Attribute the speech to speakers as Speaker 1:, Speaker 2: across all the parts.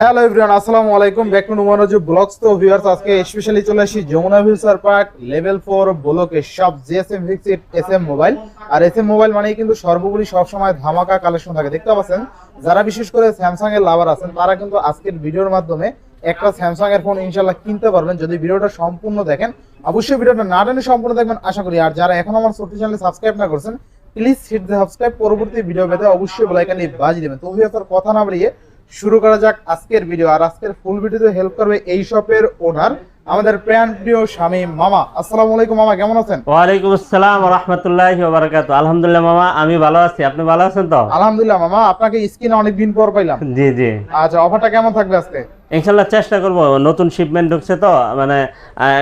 Speaker 1: Hello everyone আসসালামু আলাইকুম। Back to Numanju vlogs তো ভিউয়ার্স আজকে স্পেশালি চলে আসি Jamuna future park level four ব্লকে সব জিএসএম ফিক্সড এসএম মোবাইল আর এসএম মোবাইল মানেই কিন্তু সর্বোপরি সবসময় ধামাকা কালেকশন থাকে। দেখতে পাচ্ছেন, যারা বিশেষ করে স্যামসাং এর লাভার আছেন, তারা কিন্তু আজকের ভিডিওর মাধ্যমে একটা স্যামসাং এর ফোন ইনশাল্লাহ কিনতে পারবেন। যদি ভিডিওটা সম্পূর্ণ দেখেন, অবশ্যই ভিডিওটা না টেনে সম্পূর্ণ দেখবেন, আশা করি। আর যারা এখন আমার ছোট্ট চ্যানেলে সাবস্ক্রাইব না করছেন প্লিজ হিট দ্য সাবস্ক্রাইব পরবর্তী ভিডিও পেতে অবশ্যই বেলাইকানে বাজিয়ে দেবেন। তো ভিউয়ার্স কথা না বাড়িয়ে শুরু করা যাক আজকের ভিডিও আর আজকের ফুল ভিডিওতে হেল্প করবে এই শপের ওনার আমাদের প্রাণ প্রিয় স্বামী মামা। আসসালামু আলাইকুম মামা কেমন আছেন?
Speaker 2: ওয়ালাইকুম আসসালাম রহমতুল্লাহ বারাকাতু আলহামদুলিল্লাহ মামা আমি ভালো আছি। আপনি ভালো আছেন তো?
Speaker 1: আলহামদুলিল্লাহ মামা আপনাকে স্ক্রিনে অনেকদিন পর পাইলাম।
Speaker 2: জি জি।
Speaker 1: আচ্ছা অফারটা কেমন থাকবে আজকে?
Speaker 2: ইনশাল্লাহ চেষ্টা করব নতুন শিপমেন্ট ঢুকছে তো মানে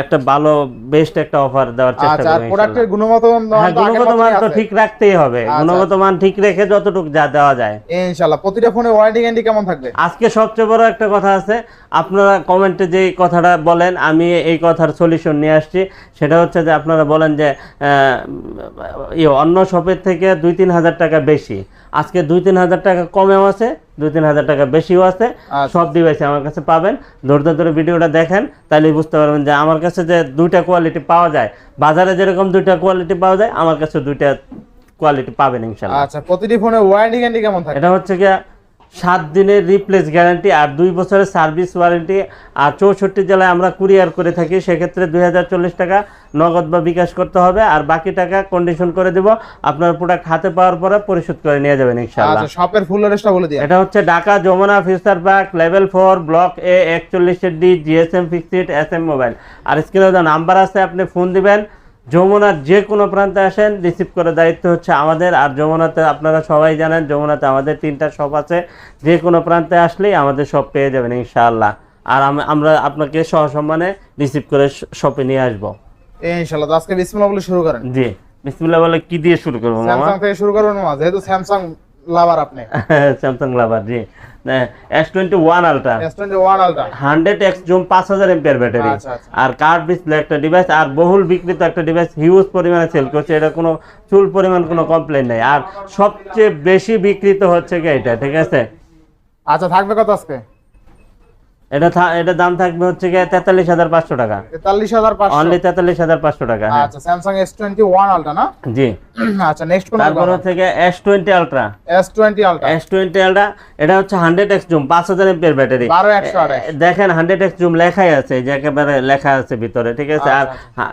Speaker 2: একটা ভালো বেস্ট একটা অফার দেওয়ার চেষ্টা
Speaker 1: আচ্ছা আর
Speaker 2: করব
Speaker 1: প্রোডাক্টের গুণগত মান
Speaker 2: হ্যাঁ গুণগত মান তো ঠিক রাখতেই হবে।
Speaker 1: আচ্ছা,
Speaker 2: গুণগত মান ঠিক রেখে যতটুকু যা দেওয়া যায়।
Speaker 1: ইনশাআল্লাহ প্রতিটা ফোনে ওয়ারেন্টি গ্যারান্টি কেমন থাকবে?
Speaker 2: আজকে সবচেয়ে বড় একটা কথা আছে আপনারা কমেন্টে যে কথাটা বলেন আমি এই কথার সলিউশন নিয়ে আসছি। সেটা হচ্ছে যে আপনারা বলেন যে ইয়ে, অন্য শপের থেকে দুই তিন হাজার টাকা বেশি। আজকে দুই তিন হাজার টাকা কমেও আছে দুই তিন হাজার টাকা বেশিও আছে
Speaker 1: আচ্ছা।
Speaker 2: সব ডিভাইসে আমার কাছে পাবেন। ধৈর্য ধরে ভিডিওটা দেখেন তাহলে বুঝতে পারবেন যে আমার কাছে যে দুইটা কোয়ালিটি পাওয়া যায় বাজারে যেরকম দুইটা কোয়ালিটি পাওয়া যায় আমার কাছে দুইটা কোয়ালিটি পাবেন ইনশাল্লাহ
Speaker 1: আচ্ছা প্রতিটি ফোনে ওয়ারেন্টি গ্যারান্টি কেমন থাকে?
Speaker 2: এটা হচ্ছে গিয়া সাত দিনের রিপ্লেস গ্যারান্টি আর দুই বছরের সার্ভিস ওয়ারেন্টি আর চৌষট্টি জেলায় আমরা কুরিয়ার করে থাকি সেক্ষেত্রে দুই হাজার চল্লিশ টাকা নগদ বা বিকাশ করতে হবে। আর বাকি টাকা কন্ডিশন করে দেব আপনার প্রোডাক্ট হাতে পাওয়ার পরে পরিশোধ করে নিয়ে যাবেন ইনশাআল্লাহ।
Speaker 1: আচ্ছা শপের ফুল অ্যাড্রেসটা বলে দিন
Speaker 2: এটা হচ্ছে Dhaka Jamuna future park level four block A একচল্লিশের D GSM fixed S M mobile আর স্ক্রিনে নাম্বার আছে আপনি ফোন দিবেন। যমুনার যে কোনো প্রান্তে আসেন রিসিভ করার দায়িত্ব হচ্ছে আমাদের। আর যমুনাতে আপনারা সবাই জানেন যমুনাতে আমাদের তিনটা শপ আছে। যে কোনো প্রান্তে আসলেই আমাদের সব পেয়ে যাবেন ইনশাআল্লাহ। আর আমরা আপনাকে সহসম্মানে রিসিভ করে শপে নিয়ে আসব।
Speaker 1: ইনশাআল্লাহ আজকে বিসমিল্লাহ বলে শুরু করেন।
Speaker 2: জি বিসমিল্লাহ বলে কি দিয়ে শুরু করব মামা?
Speaker 1: স্যামসাং থেকে শুরু করবেন মামা। যেহেতু স্যামসাং লাভার আপনি।
Speaker 2: স্যামসাং লাভার জি। S twenty one ultra
Speaker 1: S21 ultra
Speaker 2: hundred X zoom পাঁচ হাজার এমপিয়ার ব্যাটারি
Speaker 1: আচ্ছা, আচ্ছা।
Speaker 2: আর কার্ড ডিসপ্লে একটা ডিভাইস আর বহুল বিক্রিত একটা ডিভাইস হিউজ পরিমাণে সেল করছে। এটা কোনো চুল পরিমাণ কোনো কমপ্লেন নাই। আর সবচেয়ে বেশি বিক্রিত হচ্ছে কি এটা ঠিক আছে?
Speaker 1: আচ্ছা থাকবে কত আজকে?
Speaker 2: এটা থা- এটা দাম থাকবে হচ্ছে গিয়ে তেতাল্লিশ হাজার পাঁচশো টাকা।
Speaker 1: তেতাল্লিশ হাজার পাঁচশো।
Speaker 2: অনলি তেতাল্লিশ হাজার পাঁচশো টাকা
Speaker 1: আচ্ছা Samsung S twenty one ultra না?
Speaker 2: জি।
Speaker 1: আচ্ছা নেক্সট কোন
Speaker 2: তারপর হচ্ছে গিয়ে S twenty ultra
Speaker 1: S twenty ultra
Speaker 2: S twenty ultra এটা হচ্ছে হান্ড্রেড এক্স জুম পাঁচ হাজার এমপিয়ার ব্যাটারি।
Speaker 1: বারো একশো
Speaker 2: দেখেন হান্ড্রেড এক্স জুম লেখাই আছে যে একেবারে লেখা আছে ভিতরে ঠিক আছে? আর
Speaker 1: আচ্ছা,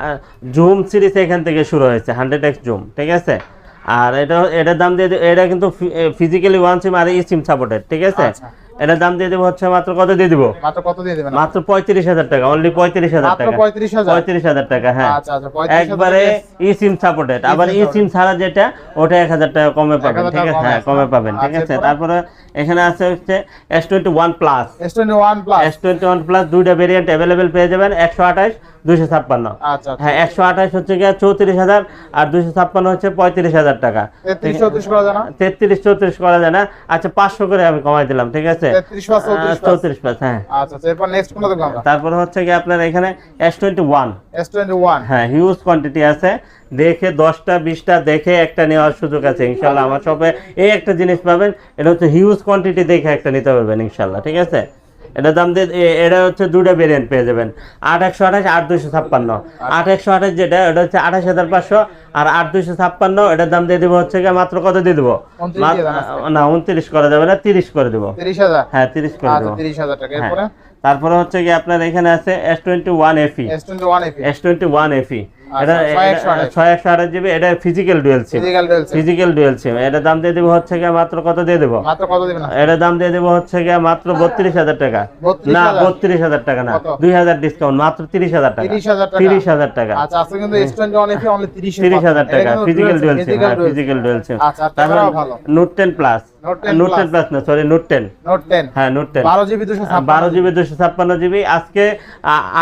Speaker 2: জুম সিরিজ এখান থেকে শুরু হয়েছে হান্ড্রেড এক্স জুম ঠিক আছে? আর এটা এটার দাম দিয়ে এটা কিন্তু ফিজিক্যালি ওয়ান সিম আর ই সিম সাপোর্টেড ঠিক আছে? এটার দাম দিয়ে দেবো হচ্ছে মাত্র কত দিয়ে দিব?
Speaker 1: মাত্র কত দিয়ে দেবেন
Speaker 2: মাত্র পঁয়ত্রিশ হাজার টাকা অনলি পঁয়ত্রিশ হাজার টাকা।
Speaker 1: পঁয়ত্রিশ হাজার?
Speaker 2: টাকা হ্যাঁ।
Speaker 1: আচ্ছা আচ্ছা
Speaker 2: একবারে ই সিম সাপোর্টেড আবার ই সিম ছাড়া যেটা ওটা এক হাজার টাকা কমে পাবেন ঠিক আছে? হ্যাঁ কমে পাবেন ঠিক
Speaker 1: আচ্ছা,
Speaker 2: আছে? তারপরে এখানে আছে হচ্ছে S twenty one plus
Speaker 1: S twenty one plus
Speaker 2: S twenty one plus দুইটা ভেরিয়েন্ট অ্যাভেলেবেল পেয়ে যাবেন একশো আঠাশ দুইশো ছাপ্পান্ন।
Speaker 1: আচ্ছা আচ্ছা।
Speaker 2: হ্যাঁ একশো আঠাশ হচ্ছে গিয়ে চৌত্রিশ হাজার আর দুইশো ছাপ্পান্ন হচ্ছে পঁয়ত্রিশ হাজার টাকা।
Speaker 1: তেত্রিশ চৌত্রিশ করা যায় না?
Speaker 2: আচ্ছা পাঁচশো করে আমি কমাই দিলাম ঠিক আছে?
Speaker 1: চৌত্রিশ পাঁচ।
Speaker 2: হ্যাঁ।
Speaker 1: আচ্ছা
Speaker 2: তারপরে হচ্ছে কি আপনার এখানে S twenty one
Speaker 1: S twenty one
Speaker 2: হ্যাঁ হিউজ কোয়ান্টিটি আছে। দেখে দশটা বিশটা দেখে একটা নেওয়ার সুযোগ আছে ইনশাল্লাহ। আমার শপে এই একটা জিনিস পাবেন এটা হচ্ছে হিউজ কোয়ান্টিটি দেখে একটা নিতে পারবেন ইনশাল্লাহ ঠিক আছে? এটা দাম দিয়ে এটা হচ্ছে দুটো ভেরিয়েন্ট পেয়ে যাবেন। আট একশো আঠাশ আট দুইশো ছাপ্পান্ন। আট একশো আঠাশ যেটা ওটা হচ্ছে আঠাশ হাজার পাঁচশো। আর আট দুইশো ছাপ্পান্ন এটার দাম দিয়ে দেবো হচ্ছে মাত্র কত দিয়ে দেবো। না উনত্রিশ করা যাবে না তিরিশ করে দেবো। হ্যাঁ তিরিশ করে
Speaker 1: আচ্ছা
Speaker 2: দেবো। হ্যাঁ। তারপরে হচ্ছে কি আপনার এখানে আছে S twenty one FE
Speaker 1: S twenty one FE আচ্ছা,
Speaker 2: এটা
Speaker 1: ছয় একশো আঠাশ।
Speaker 2: জিবি এটা physical dual SIM
Speaker 1: physical
Speaker 2: dual SIM এটা দাম দিয়ে দেবো হচ্ছে গিয়ে মাত্র কত দিয়ে দেবো? এটা দাম দিয়ে দেবো হচ্ছে গিয়ে মাত্র বত্রিশ হাজার টাকা। না বত্রিশ হাজার টাকা না দুই হাজার ডিসকাউন্ট মাত্র তিরিশ হাজার টাকা। তিরিশ হাজার টাকা।
Speaker 1: তিরিশ
Speaker 2: হাজার টাকা। Physical dual SIM
Speaker 1: physical
Speaker 2: physical dual SIM
Speaker 1: আর ক্যামেরাও ভালো।
Speaker 2: Note ten plus
Speaker 1: note ten
Speaker 2: plus না সরি নোট টেন হ্যাঁ নোট টেন
Speaker 1: বারো জিবি দুশো
Speaker 2: বারো জিবি। দুশো ছাপ্পান্ন জিবি। আজকে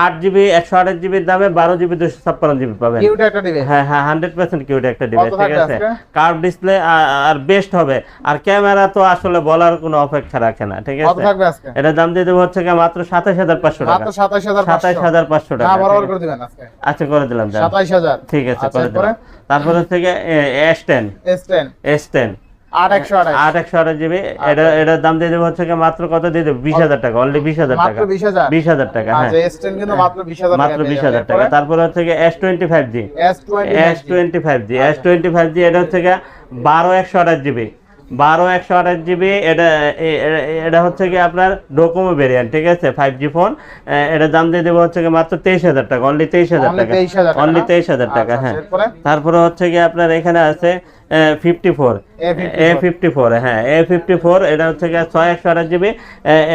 Speaker 2: আট জিবি একশো আঠাশ জিবির দামে বারো জিবি দুশো ছাপ্পান্ন জিবি। পাবেন।
Speaker 1: কিউট একটা ডিভাইস
Speaker 2: হ্যাঁ হ্যাঁ 100% কিউট একটা ডিভাইস ঠিক আছে? কার্ভ ডিসপ্লে আর বেস্ট হবে। আর ক্যামেরা তো আসলে বলার কোনো অপেক্ষা রাখে না ঠিক আছে? এটা দাম দিয়ে দেব হচ্ছে কি মাত্র 27500 টাকা।
Speaker 1: মাত্র
Speaker 2: 27500
Speaker 1: হ্যাঁ,
Speaker 2: টাকা
Speaker 1: আবার
Speaker 2: অর্ডার
Speaker 1: করে দিবেন আজকে।
Speaker 2: আচ্ছা করে দিলাম
Speaker 1: 27000
Speaker 2: ঠিক আছে
Speaker 1: আচ্ছা,
Speaker 2: করে দিলাম। তারপর হচ্ছে কি S10 S10 S10 এটার দাম দিয়ে দেবো হচ্ছে মাত্র কত দিয়ে দেবো? বিশ হাজার টাকা অনলি বিশ হাজার টাকা।
Speaker 1: বিশ হাজার।
Speaker 2: টাকা হ্যাঁ।
Speaker 1: মাত্র বিশ হাজার
Speaker 2: টাকা তারপরে হচ্ছে S twenty five G
Speaker 1: S twenty
Speaker 2: five G S twenty five G এটা হচ্ছে বারো একশো আঠাশ জিবি বারো একশো আঠাশ জিবি এটা এটা হচ্ছে কি আপনার ডোকোমো ভেরিয়েন্ট ঠিক আছে? ফাইভ জি ফোন এটার দাম দিয়ে দেবো হচ্ছে কি মাত্র তেইশ হাজার টাকা অনলি তেইশ হাজার টাকা। অনলি তেইশ হাজার টাকা
Speaker 1: আচ্ছা,
Speaker 2: হ্যাঁ। তারপরে? হচ্ছে কি আপনার এখানে আছে fifty four A fifty four হ্যাঁ এ ফিফটি ফোর এটা হচ্ছে গিয়ে ছয় একশো আঠাশ জিবি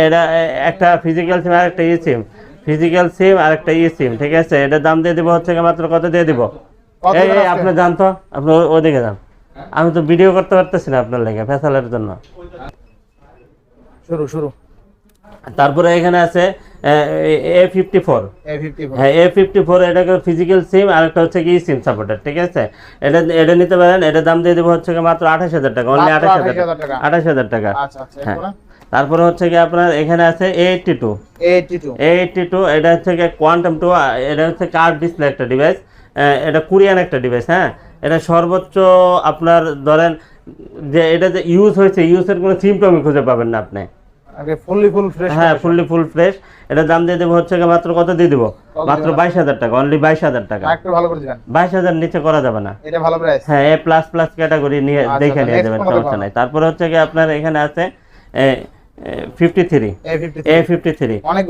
Speaker 2: এটা একটা ফিজিক্যাল সিম আর একটা ই সিম ফিজিক্যাল সিম আর একটা ই সিম ঠিক আছে? এটার দাম দিয়ে দিব হচ্ছে গিয়ে মাত্র কত দিয়ে দিব? এই জানতো? আপনি ওদিকে যান। আমি তো ভিডিও করতে পারতেছি না আপনার লেগে ফেসালের জন্য।
Speaker 1: শুরু শুরু।
Speaker 2: তারপরে এখানে আছে এ ফিফটি ফোর হ্যাঁ এ ফিফটি ফোর এটা ফিজিক্যাল সিম আর একটা হচ্ছে কি সিম সাপোর্টার ঠিক আছে? এটা এটা নিতে পারেন এটার দাম দিয়ে দেবো হচ্ছে কি মাত্র আঠাশ হাজার টাকা অনলি আঠাশ হাজার
Speaker 1: টাকা।
Speaker 2: আঠাশ হাজার টাকা।
Speaker 1: আচ্ছা আচ্ছা
Speaker 2: হ্যাঁ। তারপরে হচ্ছে কি আপনার এখানে আছে A
Speaker 1: eighty two A
Speaker 2: eighty two এটা হচ্ছে কি কোয়ান্টাম টু এটা হচ্ছে কার্ড ডিসপ্লে একটা ডিভাইস এটা কোরিয়ান একটা ডিভাইস হ্যাঁ? এটা সর্বোচ্চ আপনার ধরেন যে এটা যে ইউজ হয়েছে ইউজের কোনো সিমটমই খুঁজে পাবেন না আপনি।
Speaker 1: আগে ফুললি ফুল ফ্রেশ
Speaker 2: হ্যাঁ ফুললি ফুল ফ্রেশ এটার দাম দিয়ে দেবো হচ্ছে কি মাত্র কত দিয়ে দেবো? মাত্র? বাইশ হাজার টাকা অনলি বাইশ হাজার টাকা।
Speaker 1: একটু ভালো করে দিবেন
Speaker 2: বাইশ হাজার নিচে করা যাবে না।
Speaker 1: এটা ভালো প্রাইস
Speaker 2: হ্যাঁ এ প্লাস প্লাস ক্যাটাগরি নিয়ে
Speaker 1: আচ্ছা,
Speaker 2: দেখে
Speaker 1: আচ্ছা,
Speaker 2: নিয়ে যাবেন সমস্যা নাই। তারপরে হচ্ছে কি আপনার এখানে আছে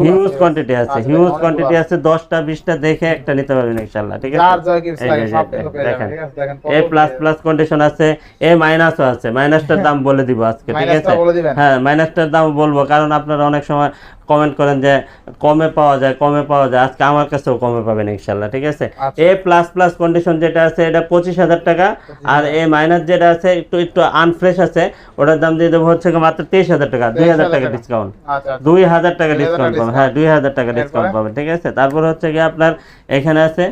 Speaker 2: হিউজ কোয়ান্টিটি আছে। হিউজ
Speaker 1: অনেকগুলো
Speaker 2: কোয়ান্টিটি
Speaker 1: আছে।
Speaker 2: আছে দশটা বিশটা দেখে একটা নিতে পারবেন ইনশাল্লাহ ঠিক আছে? এ প্লাস প্লাস কন্ডিশন আছে? এ মাইনাসও আছে মাইনাসটার দাম বলে দিব আজকে ঠিক আছে? হ্যাঁ মাইনাসটার দাম বলব কারণ আপনারা অনেক সময় কমেন্ট করেন যে কমে পাওয়া যায় কমে পাওয়া যায়। আজকে আমার কাছেও কমে পাবেন ইনশাল্লাহ ঠিক আছে?
Speaker 1: আচ্ছা।
Speaker 2: এ প্লাস প্লাস কন্ডিশন যেটা আছে এটা পঁচিশ হাজার টাকা। আর এ মাইনাস যেটা আছে একটু একটু আনফ্রেশ আছে ওটার দাম দিয়ে দেবো হচ্ছে গিয়ে মাত্র তেইশ হাজার টাকা দুই হাজার টাকা ডিসকাউন্ট
Speaker 1: আচ্ছা আচ্ছা।
Speaker 2: দুই হাজার টাকা ডিসকাউন্ট পাবেন। হ্যাঁ দুই হাজার টাকা ডিসকাউন্ট পাবেন ঠিক আছে? তারপর হচ্ছে কি আপনার এখানে আছে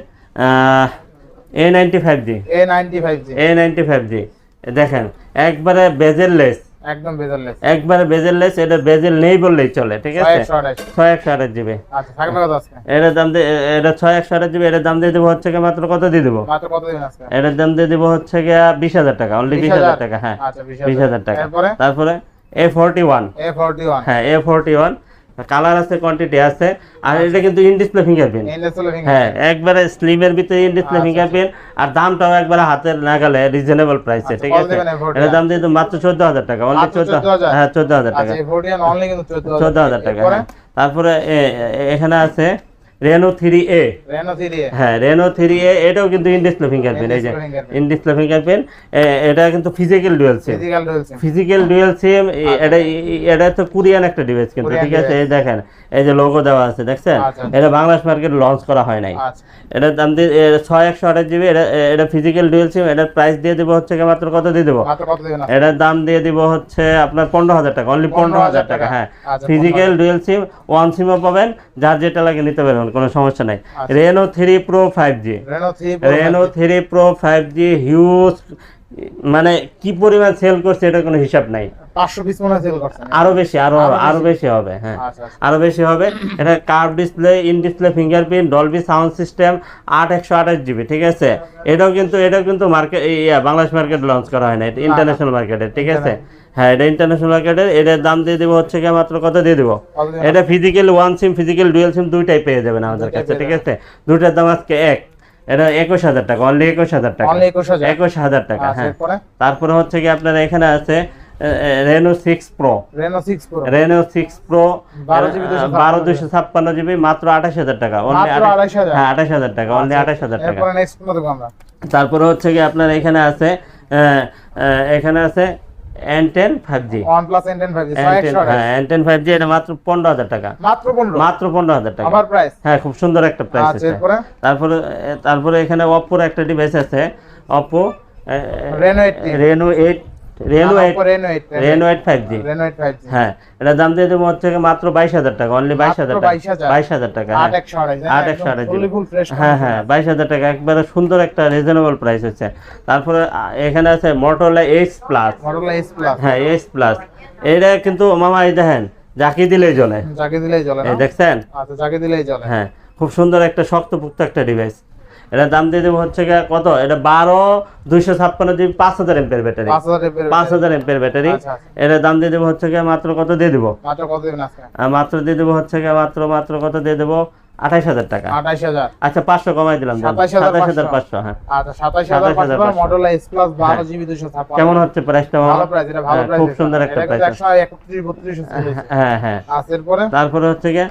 Speaker 2: A ninety five G
Speaker 1: A ninety five G
Speaker 2: A ninety five G দেখেন একবারে বেজেললেস
Speaker 1: একদম বেজেললেস।
Speaker 2: একবারে বেজেললেস এটা বেজেল নেই বললেই চলে ঠিক আছে?
Speaker 1: একশো আঠাশ।
Speaker 2: ছয় একশো আঠাশ জিবি
Speaker 1: আচ্ছা থাকবে কত আজকে?
Speaker 2: এটার দাম দিয়ে এটা ছয় একশো আঠাশ জিবি এটার দাম দিয়ে দেব হচ্ছে কি মাত্র কত দিয়ে দেবো?
Speaker 1: মাত্র কত দিন আজকে?
Speaker 2: এটার দাম দিয়ে দেব হচ্ছে বিশ হাজার টাকা অনলি বিশ হাজার টাকা হ্যাঁ।
Speaker 1: আচ্ছা বিশ
Speaker 2: বিশ হাজার টাকা।
Speaker 1: তারপরে
Speaker 2: তারপরে A forty one
Speaker 1: A forty one
Speaker 2: হ্যাঁ এ ফোরটি ওয়ান কালার আছে কোয়ান্টিটি আছে। আর এটা কিন্তু ইন ডিসপ্লে ফিঙ্গারপ্রিন্ট হ্যাঁ একবারে স্লিমের ভিতরে ইন ডিসপ্লে
Speaker 1: আচ্ছা,
Speaker 2: ফিঙ্গারপ্রিন্ট আর দামটাও একবারে হাতের নাগালে রিজনেবল প্রাইসে ঠিক আছে?
Speaker 1: এর
Speaker 2: দাম দিয়ে মাত্র চোদ্দ হাজার টাকা অনলি চোদ্দ
Speaker 1: 14,000?
Speaker 2: হ্যাঁ চোদ্দ হাজার টাকা।
Speaker 1: আচ্ছা এই ফোরটি ওয়ান অনলি কিন্তু চোদ্দ
Speaker 2: চোদ্দ হাজার টাকা হ্যাঁ। তারপরে এখানে আছে রেনো থ্রি এ হ্যাঁ রেনো থ্রি এ এটাও কিন্তু ইন ডিসপ্লে ফিঙ্গারপ্রিন্ট এই যে
Speaker 1: In-display fingerprint।
Speaker 2: In display fingerprint এটা কিন্তু physical dual SIM
Speaker 1: physical
Speaker 2: dual SIM এটা এটা তো কোরিয়ান একটা ডিভাইস কিন্তু ঠিক আছে? এই দেখেন এই যে লোগো দেওয়া আছে দেখছেন?
Speaker 1: আচ্ছা।
Speaker 2: এটা বাংলাদেশ মার্কেট লঞ্চ করা হয় নাই।
Speaker 1: আচ্ছা।
Speaker 2: এটার দাম দিয়ে ছয় একশো আঠাশ জিবি এটা এটা ফিজিক্যাল ডুয়েল সিম এটার প্রাইস দিয়ে দিব হচ্ছে কি মাত্র কত দিয়ে দেবো? এটার দাম দিয়ে দিব হচ্ছে আপনার পনেরো হাজার টাকা অনলি পনেরো হাজার টাকা হ্যাঁ। ফিজিক্যাল ডুয়েল সিম ওয়ান সিমও পাবেন যার যেটা লাগে নিতে পারবেন। কোনো সমস্যা নাই। Reno three pro five G
Speaker 1: Reno three
Speaker 2: pro five G huge মানে কি পরিমাণ সেল করছে এটা কোনো হিসাব নাই। আরও বেশি
Speaker 1: আরও
Speaker 2: আরও
Speaker 1: বেশি?
Speaker 2: হবে হ্যাঁ।
Speaker 1: আচ্ছা আচ্ছা।
Speaker 2: আরও বেশি হবে। এটা curve display in display fingerprint Dolby sound system আট একশো আঠাশ জিবি ঠিক আছে? এটাও কিন্তু এটাও কিন্তু মার্কেট বাংলাদেশ মার্কেট লঞ্চ করা হয় না। এটা ইন্টারন্যাশনাল মার্কেটে ঠিক আছে? হ্যাঁ এটা ইন্টারন্যাশনাল মার্কেটের এটার দাম দিয়ে দেবো হচ্ছে কি মাত্র কত দিয়ে দেবো? এটা physical one SIM physical dual SIM দুইটাই পেয়ে যাবেন আমাদের কাছে ঠিক আছে? দুইটার দাম আজকে এক। এটা একুশ হাজার টাকা অনলি একুশ হাজার টাকা।
Speaker 1: একুশ হাজার।
Speaker 2: টাকা
Speaker 1: আচ্ছা
Speaker 2: হ্যাঁ। তারপরে হচ্ছে কি আপনার এখানে আছে Reno six pro
Speaker 1: Reno six pro
Speaker 2: Reno six pro বারো দুশো ছাপ্পান্ন জিবি। মাত্র আঠাশ হাজার টাকা। অনলি হ্যাঁ আঠাশ হাজার টাকা অনলি আঠাশ হাজার টাকা। তারপরে হচ্ছে কি আপনার এখানে আছে এখানে আছে হ্যাঁ এন টেন ফাইভ জি এটা মাত্র পনেরো হাজার টাকা।
Speaker 1: মাত্র
Speaker 2: টাকা।
Speaker 1: আমার প্রাইস
Speaker 2: হ্যাঁ খুব সুন্দর একটা প্রাইস
Speaker 1: আচ্ছা
Speaker 2: আছে। তারপরে তারপরে এখানে অপোর একটা ডিভাইস আছে।
Speaker 1: Eighty
Speaker 2: Reno eight Reno eight
Speaker 1: Reno eight
Speaker 2: Reno five G
Speaker 1: Reno eight five G
Speaker 2: হ্যাঁ এটার দাম দিয়ে দেবো হচ্ছে মাত্র বাইশ হাজার টাকা অনলি বাইশ হাজার টাকা। বাইশ হাজার। টাকা
Speaker 1: আট
Speaker 2: হ্যাঁ
Speaker 1: একশো আঠাশ
Speaker 2: আট একশো আঠাশ
Speaker 1: ফুললি ফুল ফ্রেশ
Speaker 2: হ্যাঁ হ্যাঁ বাইশ হাজার টাকা একবারে সুন্দর একটা রিজনেবল প্রাইস হচ্ছে। তারপরে এখানে আছে মোটরলা এইচ প্লাস হ্যাঁ এইচ প্লাস এটা কিন্তু মামা এই দেখেন জাকি দিলেই জ্বলে।
Speaker 1: দিলেই
Speaker 2: দেখছেন?
Speaker 1: আচ্ছা দিলেই
Speaker 2: হ্যাঁ খুব সুন্দর একটা শক্তপুক্ত একটা ডিভাইস এটা দাম দিয়ে দেবো হচ্ছে কত? এটা বারো দুইশো ছাপ্পান্ন জিবি পাঁচ হাজার এমপের ব্যাটারি।
Speaker 1: পাঁচ হাজার
Speaker 2: এমপের ব্যাটারি।
Speaker 1: আচ্ছা,
Speaker 2: এটা দাম দিয়ে দেবো হচ্ছে মাত্র কত দিয়ে দেবো?
Speaker 1: মাত্র
Speaker 2: দিয়ে দেবো হচ্ছে মাত্র মাত্র কত দিয়ে দেবো? আঠাইশ হাজার টাকা। আচ্ছা পাঁচশো কমাই দিলাম
Speaker 1: সাতাইশ হাজার পাঁচশো।
Speaker 2: হ্যাঁ।
Speaker 1: আচ্ছা হাজার
Speaker 2: 27,500
Speaker 1: মডেল এস প্লাস বারো জিবি দুশো ছাপ্পান্ন।
Speaker 2: কেমন হচ্ছে প্রাইসটা
Speaker 1: ভালো প্রাইস এটা ভালো প্রাইস
Speaker 2: খুব সুন্দর একটা প্রাইস হ্যাঁ। হ্যাঁ
Speaker 1: এরপরে?
Speaker 2: তারপরে হচ্ছে গিয়ে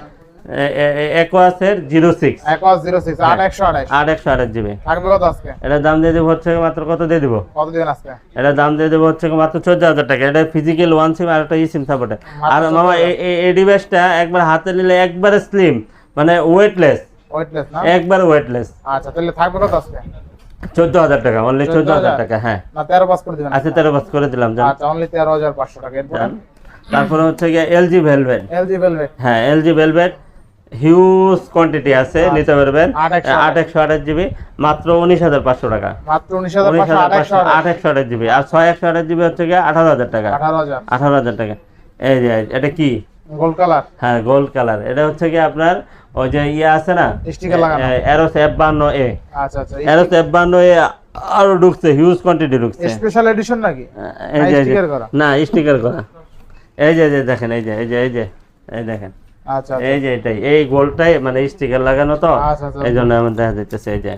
Speaker 2: একোয়াসের জিরো সিক্স
Speaker 1: একশ জিরো সিক্স আট একশো আঠাইশ
Speaker 2: আট একশো আঠাশ জিবি।
Speaker 1: থাকবে কত আজকে?
Speaker 2: এটার দাম দিয়ে দেবো হচ্ছে মাত্র কত দিয়ে দেবো?
Speaker 1: কত দিবেন আজকে?
Speaker 2: এটার দাম দিয়ে দেবো হচ্ছে মাত্র চোদ্দ হাজার টাকা। এটা ফিজিক্যাল ওয়ান সিম আর একটা ই সিম সাপোর্টে আর মামা এই- এই- এই ডিভাইসটা একবার হাতে নিলে একবারে স্লিম মানে ওয়েটলেস
Speaker 1: ওয়েটলেস না?
Speaker 2: একবার ওয়েটলেস
Speaker 1: আচ্ছা তাহলে থাকবে কত আজকে?
Speaker 2: চোদ্দ হাজার টাকা অনলি চোদ্দ হাজার টাকা হ্যাঁ।
Speaker 1: না তেরো পাস করে দিবেন।
Speaker 2: আচ্ছা তেরো করে দিলাম
Speaker 1: আচ্ছা অনলি তেরো হাজার পাঁচশো টাকা। এরপরে?
Speaker 2: তারপরে হচ্ছে গিয়ে এলজি ভেলভেট
Speaker 1: এলজি ভেলভেট
Speaker 2: হ্যাঁ এলজি ভেলভেট হিউজ কোয়ান্টিটি আছে নিতে পারবেন। আট একশো আঠাশ জিবি মাত্র উনিশ হাজার পাঁচশো টাকা।
Speaker 1: মাত্র উনিশ হাজার পাঁচশো আট একশো
Speaker 2: আঠাশ জিবি। আর ছয় একশো আঠাশ জিবি হচ্ছে গিয়ে আঠারো হাজার টাকা।
Speaker 1: আঠারো হাজার।
Speaker 2: টাকা। এই যে এটা কি?
Speaker 1: গোল্ড কালার
Speaker 2: হ্যাঁ গোল্ড কালার এটা হচ্ছে কি আপনার ওই যে ইয়ে আছে না। এরোস এফ বান্ন এ
Speaker 1: আচ্ছা আচ্ছা।
Speaker 2: এরোস এফ বান্ন এ আরও ঢুকছে হিউজ কোয়ান্টিটি ঢুকছে।
Speaker 1: স্পেশাল এডিশন নাকি?
Speaker 2: এই
Speaker 1: না,
Speaker 2: যে। এই
Speaker 1: করা?
Speaker 2: না স্টিকার করা। এই যে দেখেন এই যে এই যে এই যে এই দেখেন।
Speaker 1: আচ্ছা
Speaker 2: এই যে এটাই এই গোলটাই মানে স্টিকার লাগানো তো
Speaker 1: আচ্ছা, আচ্ছা।
Speaker 2: এই জন্য আমার দেখা যাইতেছে এই যে।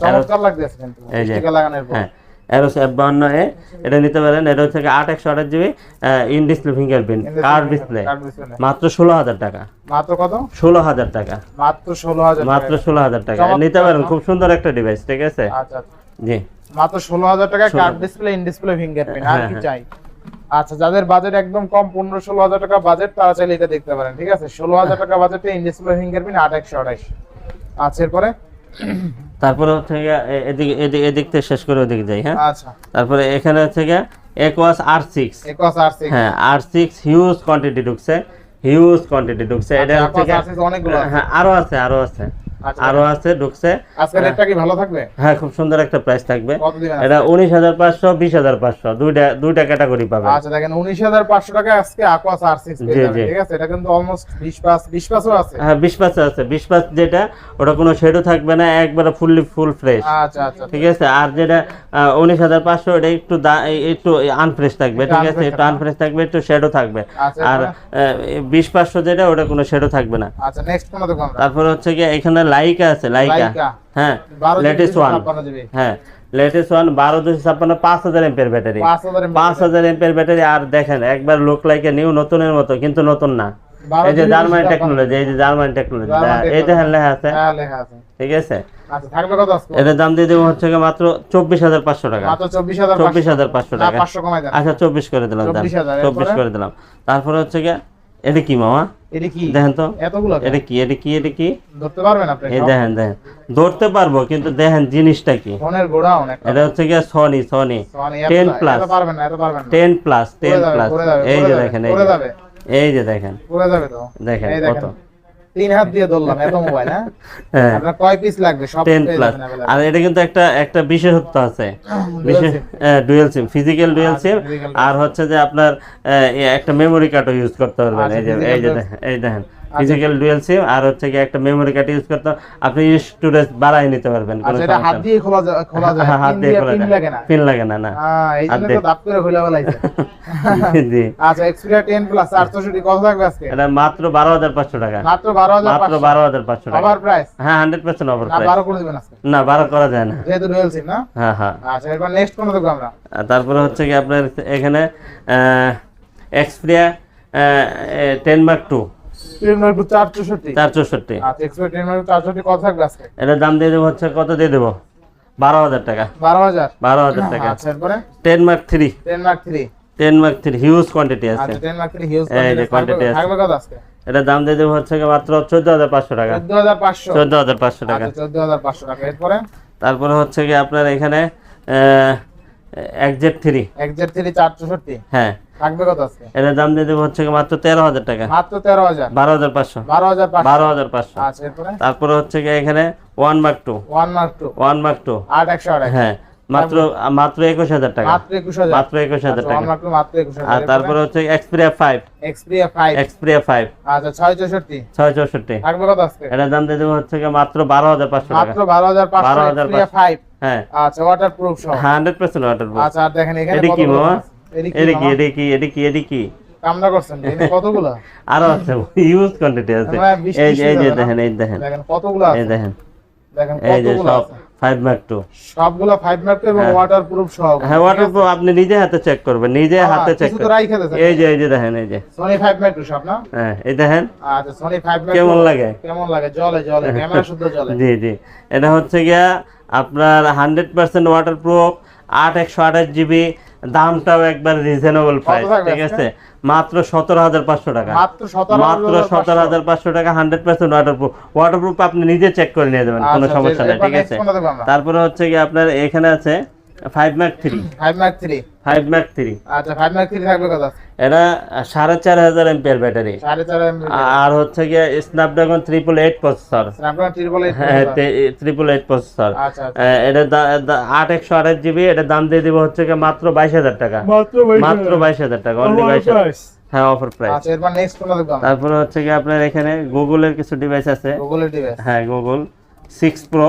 Speaker 1: চমৎকার লাগতেছে কিন্তু
Speaker 2: এই যে
Speaker 1: স্টিকার লাগানোর পর।
Speaker 2: হ্যাঁ এরোস এফ বান্ন এ এটা নিতে পারেন এটা হচ্ছে আট একশো আঠাশ GB in display fingerprint curve display মাত্র ষোলো হাজার টাকা।
Speaker 1: মাত্র কত?
Speaker 2: ষোলো হাজার টাকা।
Speaker 1: মাত্র ষোলো হাজার
Speaker 2: মাত্র ষোলো হাজার টাকা। নিতে পারেন খুব সুন্দর একটা ডিভাইস ঠিক আছে?
Speaker 1: আচ্ছা আচ্ছা।
Speaker 2: জি।
Speaker 1: মাত্র ষোলো হাজার টাকা ডিসপ্লে ইন ডিসপ্লে ফিঙ্গারপ্রিন্ট আর
Speaker 2: হ্যাঁ,
Speaker 1: কি
Speaker 2: হ্যাঁ।
Speaker 1: চাই? আচ্ছা যাদের বাজেট একদম কম পনেরো ষোলো হাজার টাকা বাজেট তারা চাইলে এটা দেখতে পারেন ঠিক আছে? ষোলো হাজার টাকা বাজেটে ইন ডিসপ্লে ফিঙ্গারপ্রিন্ট আট একশো আঠাইশ আচ্ছা এরপরে?
Speaker 2: তারপরে হচ্ছে এদিকে এদিক এদিক থেকে শেষ করে ওদিকে যাই হ্যাঁ?
Speaker 1: আচ্ছা।
Speaker 2: তারপরে এখানে হচ্ছে গিয়ে একোয়াস আর সিক্স
Speaker 1: একস আর সিক্স
Speaker 2: হ্যাঁ আর সিক্স হিউজ কোয়ান্টিটি ঢুকছে হিউজ কোয়ান্টিটি ঢুকছে এটা
Speaker 1: আচ্ছা,
Speaker 2: হচ্ছে গিয়ে-
Speaker 1: R6 অনেকগুলো
Speaker 2: হ্যাঁ আরও আছে আরও আছে। আরও আছে ঢুকছে।
Speaker 1: আজকে রেটটা কি ভালো থাকবে?
Speaker 2: হ্যাঁ খুব সুন্দর একটা প্রাইস থাকবে। এটা উনিশ হাজার পাঁচশো বিশ হাজার পাঁচশো দুইটা দুইটা ক্যাটাগরি পাবে
Speaker 1: আচ্ছা দেখেন উনিশ হাজার পাঁচশো টাকা আজকে aquas আর সিক্স
Speaker 2: জি, জি।
Speaker 1: ঠিক আছে? এটা কিন্তু অলমোস্ট বিশ পাস বিশ পাসও আছে।
Speaker 2: হ্যাঁ বিশ পাঁচ আছে। বিশ পাঁচ যেটা ওটা কোনো শেডও থাকবে না একবারে ফুললি ফুল ফ্রেশ
Speaker 1: আচ্ছা আচ্ছা
Speaker 2: ঠিক আছে? আর যেটা উনিশ হাজার পাঁচশো এটা একটু একটু আনফ্রেশ থাকবে ঠিক আছে? একটু আনফ্রেশ থাকবে একটু শেডও থাকবে।
Speaker 1: আচ্ছা,
Speaker 2: আর বিশ পাঁচশো যেটা ওটা কোনো শেডও থাকবে না।
Speaker 1: আচ্ছা নেক্সট কোন আমরা?
Speaker 2: তারপরে হচ্ছে কি এখানে লাইকা আছে লাইকা। হ্যাঁ লেটেস্ট ওয়ান হ্যাঁ লেটেস্ট ওয়ান বারো দুশো ছাপ্পান্ন পাঁচ হাজার এমপের ব্যাটারি।
Speaker 1: পাঁচ হাজার
Speaker 2: এমপের ব্যাটারি। আর দেখেন একবার লোক লাইকে নিউ নতুনের মতো কিন্তু নতুন না। এই যে জার্মানি টেকনোলজি এই যে জার্মানি টেকনোলজি
Speaker 1: জার্মান
Speaker 2: এই দেখেন লেখা আছে।
Speaker 1: হ্যাঁ লেখা আছে।
Speaker 2: ঠিক আছে?
Speaker 1: আচ্ছা
Speaker 2: এটার দাম দিয়ে দেবো হচ্ছে মাত্র চব্বিশ হাজার পাঁচশো টাকা।
Speaker 1: চব্বিশ হাজার
Speaker 2: পাঁচশো। টাকা। আচ্ছা চব্বিশ করে দিলাম দাম। চব্বিশ করে দিলাম। তারপরে হচ্ছে গিয়ে এটা কি মামা?
Speaker 1: এটা কি?
Speaker 2: দেখেন তো।
Speaker 1: এতগুলো
Speaker 2: এটা কি এটা কি এটা কি?
Speaker 1: ধরতে পারবেন আপনি
Speaker 2: এই দেখেন দেখেন। ধরতে পারব কিন্তু দেখেন জিনিসটা কি।
Speaker 1: ফোনের গোডাউন
Speaker 2: এটা হচ্ছে গিয়ে সনি সনি প্লাস
Speaker 1: পারবেন না পারবেন
Speaker 2: প্লাস প্লাস এই যে দেখেন এই যে। এই যে দেখেন কত।
Speaker 1: দেখেন। তিন হাত দিয়ে ধরলাম এত মোবাইল হ্যাঁ?
Speaker 2: হ্যাঁ।
Speaker 1: আপনার কয় পিস লাগবে? সব
Speaker 2: টেন
Speaker 1: পেয়ে
Speaker 2: প্লাস আর এটা কিন্তু একটা একটা বিশেষত্ব আছে। বিশেষ dual SIM physical dual SIM আর হচ্ছে যে আপনার একটা মেমোরি কার্ড ইউজ করতে পারবেন।
Speaker 1: আচ্ছা,
Speaker 2: এই যে এই যে এই দেখেন। ফিজিক্যাল ডুয়েল সিম আর হচ্ছে কি একটা মেমোরি কার্ড ইউজ করতে আপনি স্টোরেজ বাড়াই নিতে পারবেন
Speaker 1: আচ্ছা এটা হাত দিয়ে খোলা যায় খোলা যায়।
Speaker 2: হ্যাঁ, হাত দিয়ে খোলা যায়।
Speaker 1: লাগে না।
Speaker 2: পিন লাগে না না।
Speaker 1: হ্যাঁ এই
Speaker 2: হাত
Speaker 1: জন্য তো দাপ করে খুলে ফেলাইছে
Speaker 2: জি।
Speaker 1: আচ্ছা এক্সপিরিয়া 10 প্লাস 460 কত থাকবে আজকে?
Speaker 2: এটা মাত্র বারো হাজার পাঁচশো টাকা।
Speaker 1: মাত্র 12500
Speaker 2: মাত্র বারো হাজার পাঁচশো টাকা।
Speaker 1: আবার প্রাইস
Speaker 2: হ্যাঁ হান্ড্রেড পার্সেন্ট অফার
Speaker 1: না 12 করে দিবেন আজকে।
Speaker 2: না বারো করা যায় না।
Speaker 1: যেহেতু ডুয়েল সিম না?
Speaker 2: হ্যাঁ হ্যাঁ।
Speaker 1: আচ্ছা এরপর নেক্সট কোন দেখব আমরা?
Speaker 2: তারপরে হচ্ছে কি আপনার এখানে Xperia ten mark two
Speaker 1: premier 464
Speaker 2: চার চৌষট্টি।
Speaker 1: এক্সপিরিয়া 10 464 কত থাকবে আজকে?
Speaker 2: এটার দাম দিয়ে দেবো হচ্ছে কত দিয়ে দেবো? বারো হাজার টাকা।
Speaker 1: 12000
Speaker 2: বারো হাজার টাকা। Ten mark three
Speaker 1: 10 mark 3
Speaker 2: ten mark three huge quantity আছে।
Speaker 1: 10 মার্ক 3 হিউজ
Speaker 2: এই যে quantity আছে।
Speaker 1: থাকবে কত আজকে?
Speaker 2: এটার দাম দিয়ে দেবো হচ্ছে মাত্র চোদ্দ হাজার পাঁচশো টাকা। চোদ্দ হাজার পাঁচশো। টাকা।
Speaker 1: আচ্ছা 14500 টাকা। এরপরে?
Speaker 2: তারপরে হচ্ছে কি আপনার এখানে থ্রি
Speaker 1: এক্সজেট 3 464
Speaker 2: হ্যাঁ।
Speaker 1: থাকবে কত আজকে?
Speaker 2: এটার দাম দিয়ে দেবো হচ্ছে মাত্র তেরো হাজার টাকা।
Speaker 1: মাত্র 13000
Speaker 2: বারো হাজার
Speaker 1: 12500
Speaker 2: বারো হাজার পাঁচশো।
Speaker 1: আচ্ছা এরপরে?
Speaker 2: তারপরে হচ্ছে কি এখানে one mark two
Speaker 1: 1 mark 2
Speaker 2: one mark two
Speaker 1: 8128
Speaker 2: হ্যাঁ মাত্র মাত্র একুশ হাজার টাকা।
Speaker 1: মাত্র একুশ হাজার।
Speaker 2: মাত্র একুশ হাজার টাকা।
Speaker 1: মাত্র মাত্র
Speaker 2: আর তারপরে হচ্ছে Xperia five
Speaker 1: Xperia five
Speaker 2: Xperia five
Speaker 1: আচ্ছা ছয় চৌষট্টি।
Speaker 2: ছয় চৌষট্টি।
Speaker 1: থাকবে কত আজকে?
Speaker 2: এটার দাম দিয়ে দেবো হচ্ছে গিয়ে মাত্র বারো হাজার পাঁচশো টাকা।
Speaker 1: মাত্র বারো হাজার পাঁচশো
Speaker 2: 12,500
Speaker 1: এক্সপ্রিয়া ফাইভ
Speaker 2: হ্যাঁ।
Speaker 1: আচ্ছা ওয়াটার প্রুফ সহ
Speaker 2: হান্ড্রেড পার্সেন্ট ওয়াটার
Speaker 1: আচ্ছা দেখেন এখানে
Speaker 2: এটি কি মামা
Speaker 1: আছে? এটি কি
Speaker 2: এটি কি
Speaker 1: মামা?
Speaker 2: এটি কি এটি কি এটি কি
Speaker 1: কামনা করছেন কতগুলো?
Speaker 2: আরও আছে ইউজ কোয়ান্টিটি আছে। এই যে- এই যে দেখেন এই দেখেন।
Speaker 1: দেখেন কতগুলো
Speaker 2: এই দেখেন।
Speaker 1: দেখেন কতগুলো
Speaker 2: সব
Speaker 1: আছে?
Speaker 2: ফাইভ ম্যাক টু
Speaker 1: সবগুলো ফাইভ মার্ক এবং
Speaker 2: হ্যাঁ।
Speaker 1: ওয়াটার প্রুফ সহ।
Speaker 2: হ্যাঁ ওয়াটার প্রুফ আপনি নিজে হাতে চেক করবেন নিজে
Speaker 1: হ্যাঁ,
Speaker 2: হাতে চেক
Speaker 1: দিয়েছেন।
Speaker 2: এই যে এই যে দেখেন এই যে।
Speaker 1: সোনি ফাইভ মার্ক সব না?
Speaker 2: হ্যাঁ এই দেখেন।
Speaker 1: আচ্ছা সোনি ফাইভ মার্ক
Speaker 2: কেমন লাগে?
Speaker 1: কেমন লাগে? জলে জলে ক্যামেরা শুদ্ধ জলে
Speaker 2: জি জি। এটা হচ্ছে গিয়া আপনার হান্ড্রেড পার্সেন্ট ওয়াটার প্রুফ আট একশো আঠাশ জিবি দামটাও একবার রিজনেবল প্রাইস ঠিক আছে? মাত্র সতেরো হাজার পাঁচশো টাকা।
Speaker 1: মাত্র সতেরো
Speaker 2: হাজার পাঁচশো। টাকা hundred percent waterproof waterproof আপনি নিজে চেক করে নিয়ে যাবেন কোনো
Speaker 1: আচ্ছা,
Speaker 2: সমস্যা নেই ঠিক আছে? তারপরে হচ্ছে কি আপনার এখানে আছে five mark three
Speaker 1: five mark three
Speaker 2: five mark three
Speaker 1: আচ্ছা ফাইভ মার্ক থ্রি থাকবে কত?
Speaker 2: এটা সাড়ে চার হাজার এমপিয়ার ব্যাটারি।
Speaker 1: সাড়ে চার
Speaker 2: আর হচ্ছে গিয়ে Snapdragon triple eight processor
Speaker 1: Snapdragon triple eight
Speaker 2: হ্যাঁ ট্রিপল এইট প্রসেসর
Speaker 1: আচ্ছা আচ্ছা।
Speaker 2: এটা জিবি এটার দাম দিয়ে দিব হচ্ছে গিয়ে মাত্র বাইশ হাজার টাকা।
Speaker 1: মাত্র
Speaker 2: মাত্র বাইশ হাজার টাকা অনলি বাইশ হ্যাঁ অফার প্রাইস
Speaker 1: আচ্ছা এরপর নেক্সট দেখব আমরা
Speaker 2: তারপরে হচ্ছে কি আপনার এখানে গুগলের কিছু ডিভাইস আছে।
Speaker 1: গুগলের ডিভাইস
Speaker 2: হ্যাঁ Google six pro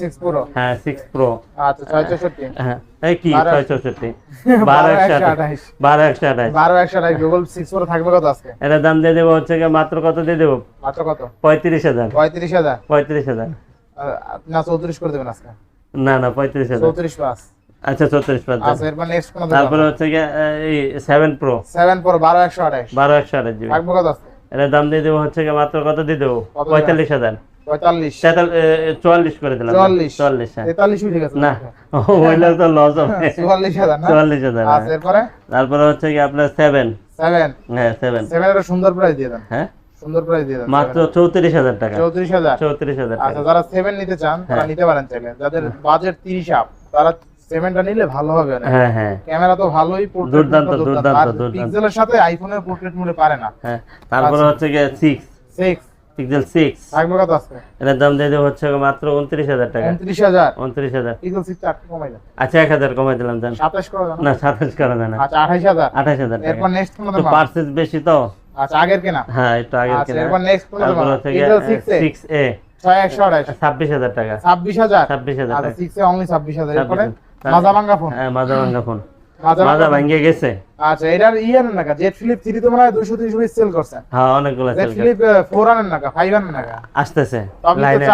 Speaker 1: six pro
Speaker 2: হ্যাঁ সিক্স প্রো
Speaker 1: আচ্ছা ছয় চৌষট্টি।
Speaker 2: হ্যাঁ এই কি ছয় চৌষট্টি? বারো একশো আঠাশ। বারো একশো আঠাশ।
Speaker 1: বারো একশো আঠাশ গুগল সিক্স প্রো থাকবে কত আজকে?
Speaker 2: এটার দাম দিয়ে দেবো হচ্ছে মাত্র কত দিয়ে দেবো?
Speaker 1: মাত্র কত?
Speaker 2: পঁয়ত্রিশ হাজার।
Speaker 1: পঁয়ত্রিশ হাজার।
Speaker 2: পঁয়ত্রিশ হাজার।
Speaker 1: না চৌত্রিশ করে দেবেন আজকে।
Speaker 2: না না পঁয়ত্রিশ হাজার।
Speaker 1: চৌত্রিশ পাঁচ।
Speaker 2: আচ্ছা চৌত্রিশ পাঁচ
Speaker 1: আচ্ছা
Speaker 2: তারপরে হচ্ছে এই সেভেন প্রো
Speaker 1: সেভেন প্রো বারো একশো আঠাশ।
Speaker 2: বারো একশো জিবি।
Speaker 1: থাকবে কত আজকে?
Speaker 2: এটার দাম দিয়ে দেবো হচ্ছে মাত্র কত দিয়ে দেবো? পঁয়তাল্লিশ হাজার। চুয়াল্লিশ করে দিলাম।
Speaker 1: চুয়াল্লিশ।
Speaker 2: হ্যাঁ।
Speaker 1: তেতাল্লিশ ঠিক আছে
Speaker 2: না ওইটা তো লস হবে।
Speaker 1: চুয়াল্লিশ হাজার
Speaker 2: চুয়াল্লিশ হাজার হ্যাঁ। তারপরে হচ্ছে কি আপনার সেভেন
Speaker 1: সেভেন
Speaker 2: হ্যাঁ সেভেন
Speaker 1: সেভেন একটা সুন্দর প্রাইস দিয়ে দেন।
Speaker 2: হ্যাঁ?
Speaker 1: সুন্দর প্রাইস দিয়ে দেন
Speaker 2: মাত্র চৌত্রিশ হাজার টাকা।
Speaker 1: চৌত্রিশ হাজার। আচ্ছা যারা সেভেন নিতে চান তারা
Speaker 2: হ্যাঁ।
Speaker 1: নিতে পারেন চাইলে যাদের বাজেট তিরিশ আপ তারা সেভেনটা নিলে ভালো হবে।
Speaker 2: হ্যাঁ হ্যাঁ।
Speaker 1: ক্যামেরা তো ভালোই
Speaker 2: দুর্দান্ত, দুর্দান্ত, দুর্দান্ত।
Speaker 1: পিক্সেলের সাথে আইফোনের পোর্ট্রেট মোডে পারে না।
Speaker 2: হ্যাঁ তারপরে
Speaker 1: আচ্ছা।
Speaker 2: হচ্ছে গিয়ে সিক্স
Speaker 1: সিক্স
Speaker 2: পিক্সেল সিক্স
Speaker 1: থাকবে কত আজকে
Speaker 2: এটার দাম দিয়ে দেবো হচ্ছে মাত্র উনত্রিশ হাজার টাকা।
Speaker 1: উনত্রিশ হাজার?
Speaker 2: উনত্রিশ হাজার।
Speaker 1: পিক্সেল সিক্স আটকে কমাই দেন।
Speaker 2: আচ্ছা এক হাজার কমাই দিলাম জান
Speaker 1: সাতাশ করে দেন
Speaker 2: না? সাতাশ করা যায় না।
Speaker 1: আচ্ছা আঠাইশ হাজার।
Speaker 2: আঠাশ হাজার টাকা।
Speaker 1: এরপর নেক্সট কোনো দেবো
Speaker 2: পার্সেস বেশি তো?
Speaker 1: আচ্ছা আগের কেনা?
Speaker 2: হ্যাঁ একটু আগে
Speaker 1: আচ্ছা এরপর নেক্সট কোনো
Speaker 2: গিয়ে
Speaker 1: pixel six A?
Speaker 2: Six A.
Speaker 1: ছয় একশো আঠাইশ
Speaker 2: ছাব্বিশ হাজার টাকা।
Speaker 1: ছাব্বিশ হাজার?
Speaker 2: ছাব্বিশ হাজার
Speaker 1: আচ্ছা
Speaker 2: টাকা।
Speaker 1: সিক্স এ অনলি ছাব্বিশ হাজার। এরপরে
Speaker 2: 26,000
Speaker 1: মাজা ভাঙ্গা ফোন
Speaker 2: হ্যাঁ মাজা ভাঙ্গা ফোন
Speaker 1: মাজা ভাঙ্গে
Speaker 2: গেছে।
Speaker 1: আচ্ছা এটার ই নাকা জেট ফ্লিপ থ্রি তো মনে হয় দুশো তিরিশ পিস সেল করছেন
Speaker 2: হ্যাঁ অনেকগুলো
Speaker 1: জেট
Speaker 2: sell
Speaker 1: ফ্লিপ ফোর আনেন নাকা ফাইভ আনেন নাকা
Speaker 2: আসতেছে। লাইনে।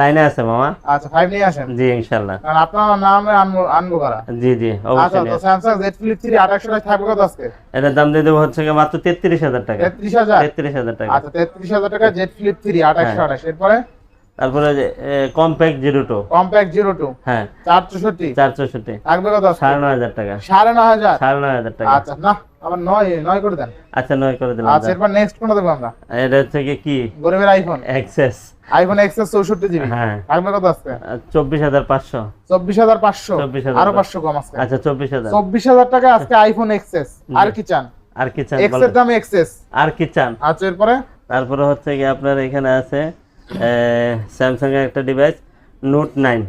Speaker 2: লাইনে- আছে মামা।
Speaker 1: আচ্ছা ফাইভ নিয়ে আসেন।
Speaker 2: জি ইনশাল্লাহ।
Speaker 1: কারণ আপনার নামে আনব করা?
Speaker 2: জি জি
Speaker 1: আচ্ছা তো স্যামসাং জেড ফ্লিপ থ্রি আঠাশশো টাকা থাকবে কত আজকে?
Speaker 2: এটার দাম দিয়ে দেবো হচ্ছে গিয়ে মাত্র তেত্রিশ হাজার টাকা।
Speaker 1: তেত্রিশ হাজার?
Speaker 2: তেত্রিশ হাজার টাকা।
Speaker 1: আচ্ছা তেত্রিশ হাজার টাকা জেড ফ্লিপ থ্রি আঠাশশো
Speaker 2: হ্যাঁ।
Speaker 1: আঠাশ। এরপরে?
Speaker 2: তারপরে compact zero two
Speaker 1: compact zero two
Speaker 2: হ্যাঁ
Speaker 1: চার চৌষট্টি
Speaker 2: চার চৌষট্টি
Speaker 1: থাকবে কত?
Speaker 2: সাড়ে নয় হাজার টাকা।
Speaker 1: সাড়ে নয় হাজার?
Speaker 2: সাড়ে নয় হাজার টাকা।
Speaker 1: আচ্ছা না আবার নয় নয় করে দেন।
Speaker 2: আচ্ছা নয় করে দিলাম
Speaker 1: আচ্ছা এরপর নেক্সট কোনটা দেবো আমরা?
Speaker 2: এটা হচ্ছে কি?
Speaker 1: গরিবের আইফোন
Speaker 2: এক্সেস
Speaker 1: আইফোন এক্সএস চৌষট্টি জিবি।
Speaker 2: হ্যাঁ।
Speaker 1: থাকবে কত আজকে?
Speaker 2: চব্বিশ হাজার পাঁচশো।
Speaker 1: চব্বিশ হাজার পাঁচশো।
Speaker 2: 24,500
Speaker 1: আরও পাঁচশো। কম আজকে।
Speaker 2: আচ্ছা চব্বিশ হাজার।
Speaker 1: চব্বিশ হাজার টাকা আজকে আইফোন এক্সএস আর কি চান?
Speaker 2: আর কি চান এক্সের
Speaker 1: দাম এক্সএস
Speaker 2: আর কি চান?
Speaker 1: আচ্ছা এরপরে?
Speaker 2: তারপরে হচ্ছে কি আপনার এখানে আছে স্যামসাং এর একটা device note nine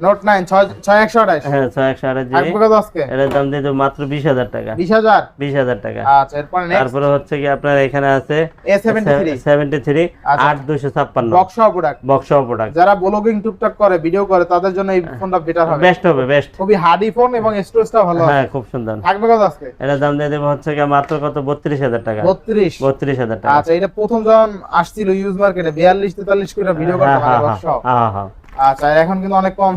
Speaker 1: note nine ছয় ছয় একশো আঠাশ।
Speaker 2: হ্যাঁ ছয় একশো আঠাশ জিবি
Speaker 1: থাকবে কত আজকে?
Speaker 2: এটার দাম দিয়ে মাত্র বিশ হাজার টাকা।
Speaker 1: বিশ হাজার?
Speaker 2: বিশ হাজার টাকা।
Speaker 1: আচ্ছা এরপরে নেক্সট
Speaker 2: তারপরে হচ্ছে কি আপনার এখানে আছে
Speaker 1: A seventy three
Speaker 2: seventy three
Speaker 1: আচ্ছা।
Speaker 2: আট দুশো ছাপ্পান্ন।
Speaker 1: বক্স প্রোডাক্ট
Speaker 2: বক্স প্রোডাক্ট
Speaker 1: যারা ব্লগিং টুকটাক করে ভিডিও করে তাদের জন্য এই ফোনটা বেটার হবে।
Speaker 2: বেস্ট হবে বেস্ট
Speaker 1: খুবই হার্ডি ফোন এবং স্টোরেজটা ভালো
Speaker 2: হ্যাঁ খুব সুন্দর।
Speaker 1: থাকবে কত আজকে?
Speaker 2: দাম দিয়ে দেবো হচ্ছে কি মাত্র কত? বত্রিশ হাজার টাকা।
Speaker 1: বত্রিশ।
Speaker 2: বত্রিশ হাজার টাকা।
Speaker 1: আচ্ছা এটা প্রথম যখন আসছিল ইউজ মার্কেটে বিয়াল্লিশ তেতাল্লিশ করে ভিডিও করতে
Speaker 2: হ্যাঁ হ্যাঁ
Speaker 1: পারে
Speaker 2: হ্যাঁ হ্যাঁ হ্যাঁ।
Speaker 1: আচ্ছা এখন কিন্তু অনেক কম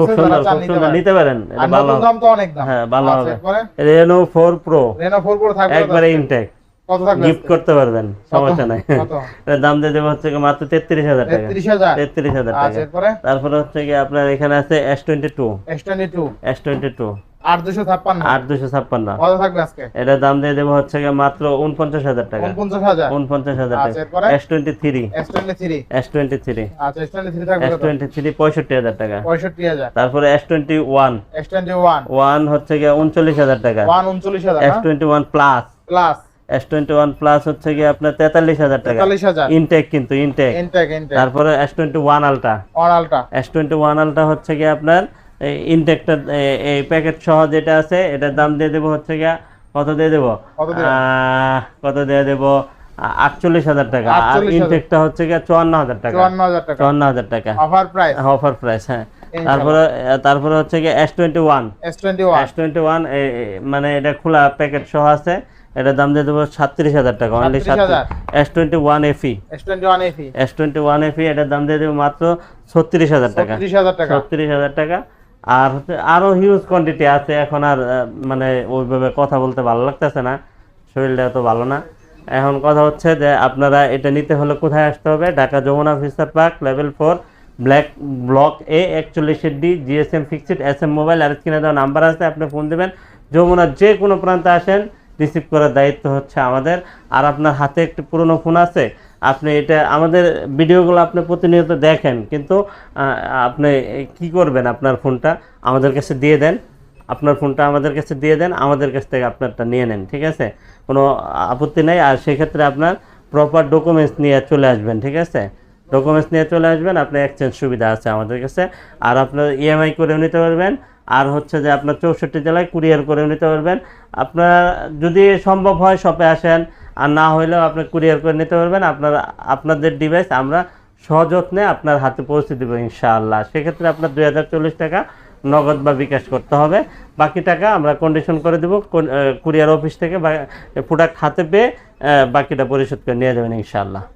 Speaker 1: নিতে পারেন।
Speaker 2: এটা ভালো
Speaker 1: দাম তো অনেক দাম।
Speaker 2: হ্যাঁ ভালো
Speaker 1: আচ্ছা,
Speaker 2: হবে। Reno 4 Pro
Speaker 1: Reno 4 Pro থাকবে
Speaker 2: একবারে ইনটেক গিফট করতে পারবেন সমস্যা নাই। দাম দিয়ে দেবো হচ্ছে মাত্র 33000 টাকা। 33000 33000
Speaker 1: আচ্ছা,
Speaker 2: টাকা। তারপরে হচ্ছে কি আপনার এখানে আছে S22
Speaker 1: S22 S22
Speaker 2: তারপরে উনচল্লিশ হাজার টাকা S twenty one plus
Speaker 1: plus
Speaker 2: S twenty one plus হচ্ছে গিয়ে আপনার তেতাল্লিশ হাজার টাকা ইনটেক কিন্তু ইনটেক তারপরে S twenty one ultra S twenty one ultra হচ্ছে গিয়ে আপনার ইনটেকটা এই প্যাকেট সহ যেটা আছে এটার দাম দিয়ে দেবো হচ্ছে গিয়া কত দিয়ে দেবো?
Speaker 1: কত
Speaker 2: দিয়ে? দেবো? আটচল্লিশ হাজার টাকা। আর
Speaker 1: 48,000
Speaker 2: ইনটেকটা হচ্ছে গিয়া চুয়ান্ন হাজার টাকা।
Speaker 1: চুয়ান্ন হাজার টাকা। অফার প্রাইস
Speaker 2: অফার প্রাইস হ্যাঁ। তারপরে তারপরে হচ্ছে গিয়ে S twenty one
Speaker 1: S twenty one
Speaker 2: S twenty one মানে এটা খোলা প্যাকেট সহ আছে। এটার দাম দিয়ে দেবো সাতত্রিশ হাজার টাকা। Only
Speaker 1: 36,000
Speaker 2: S twenty one FE
Speaker 1: S twenty one FE
Speaker 2: S twenty one FE এটার দাম দিয়ে দেবো মাত্র ছত্রিশ হাজার টাকা।
Speaker 1: ছত্রিশ হাজার টাকা।
Speaker 2: ছত্রিশ হাজার টাকা। আর হচ্ছে আরও হিউজ কোয়ান্টিটি আছে। এখন আর মানে ওইভাবে কথা বলতে ভালো লাগতেছে না। শরীরটা এত ভালো না। এখন কথা হচ্ছে যে আপনারা এটা নিতে হলে কোথায় আসতে হবে? Dhaka Jamuna Future Park level four black block A একচল্লিশের D GSM fixed S M mobile আর স্ক্রিনে দেওয়া নাম্বার আছে, আপনি ফোন দেবেন। যমুনার যে কোনো প্রান্তে আসেন রিসিভ করার দায়িত্ব হচ্ছে আমাদের। আর আপনার হাতে একটি পুরনো ফোন আছে আপনি এটা, আমাদের ভিডিওগুলো আপনি প্রতিনিয়ত দেখেন, কিন্তু আপনি কি করবেন আপনার ফোনটা আমাদের কাছে দিয়ে দেন, আপনার ফোনটা আমাদের কাছে দিয়ে দেন, আমাদের কাছ থেকে আপনারটা নিয়ে নেন, ঠিক আছে? কোনো আপত্তি নেই, আর সেক্ষেত্রে আপনার প্রপার ডকুমেন্টস নিয়ে চলে আসবেন, ঠিক আছে? ডকুমেন্টস নিয়ে চলে আসবেন, আপনার এক্সচেঞ্জ সুবিধা আছে আমাদের কাছে, আর আপনার ইএমআই করেও নিতে পারবেন, আর হচ্ছে যে আপনার চৌষট্টি জেলায় কুরিয়ার করেও নিতে পারবেন। আপনার যদি সম্ভব হয় শপে আসেন আর না হইলেও আপনি কুরিয়ার করে নিতে পারবেন। আপনার, আপনাদের ডিভাইস আমরা সযত্নে আপনার হাতে পৌঁছে দেবো ইনশাআল্লাহ। সেক্ষেত্রে আপনার দুই হাজার চল্লিশ টাকা নগদ বা বিকাশ করতে হবে। বাকি টাকা আমরা কন্ডিশন করে দেবো কুরিয়ার অফিস থেকে বা প্রোডাক্ট হাতে পেয়ে বাকিটা পরিশোধ করে নিয়ে যাবেন ইনশাআল্লাহ।